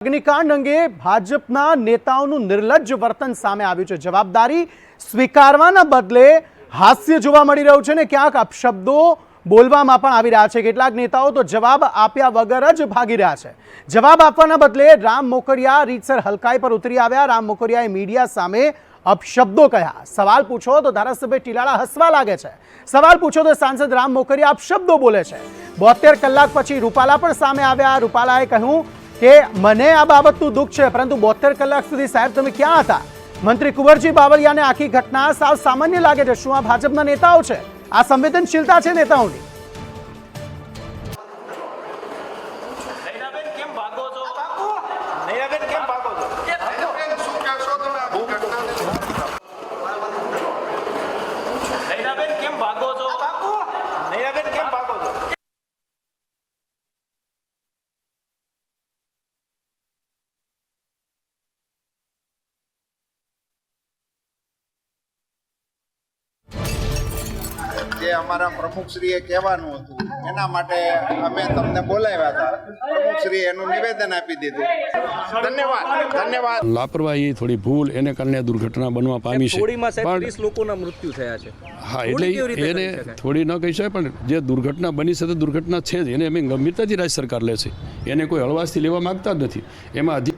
અગ્નિકાંડ અંગે ભાજપના નેતાઓનું નિર્લજ્જ વર્તન સામે આવ્યું છે. જવાબદારી સ્વીકારવાના બદલે હાસ્ય જોવા મળી રહ્યું છે ને ક્યાંક અપશબ્દો બોલવામાં પણ આવી રહ્યા છે. કેટલાક નેતાઓ તો જવાબ આપ્યા વગર જ ભાગી રહ્યા છે. જવાબ આપવાના બદલે રામ મોકરિયા રીતસર હલકાઈ પર ઉતરી આવ્યા. રામ મોકરિયાએ મીડિયા સામે અપશબ્દો કહ્યા. સવાલ પૂછો તો ધારાસભ્ય ટીલાળા હસવા લાગે છે. સવાલ પૂછો તો સાંસદ રામ મોકરિયા અપશબ્દો બોલે છે. બોતેર કલાક પછી રૂપાલા પણ સામે આવ્યા. રૂપાલાએ કહ્યું કે મને આ બાબતનું દુઃખ છે, પરંતુ બોતેર કલાક સુધી સાહેબ તમે ક્યાં હતા? મંત્રી કુંવરજી બાવળિયાને આખી ઘટના સાવ સામાન્ય લાગે છે. શું આ ભાજપના નેતાઓ છે? આ સંવેદનશીલતા છે નેતાઓની? જે અમારા પ્રમુખશ્રીએ કહેવાનું હતું એના માટે અમે તમને બોલાવ્યા હતા. પ્રમુખશ્રીએ એનું નિવેદન આપી દીધું. ધન્યવાદ ધન્યવાદ. લાપરવાહી થોડી ભૂલ એને કારણે દુર્ઘટના બનવા પામી છે. પણ ત્રીસ લોકોના મૃત્યુ થયા છે. હા એટલે એને થોડી ન કહી શકાય પણ જે દુર્ઘટના બની છે તે દુર્ઘટના છે જ. એને અમે ગંભીરતાથી રાજ્ય સરકાર લે છે એને કોઈ હળવાશથી લેવા માંગતા જ નથી. એમાં અધિક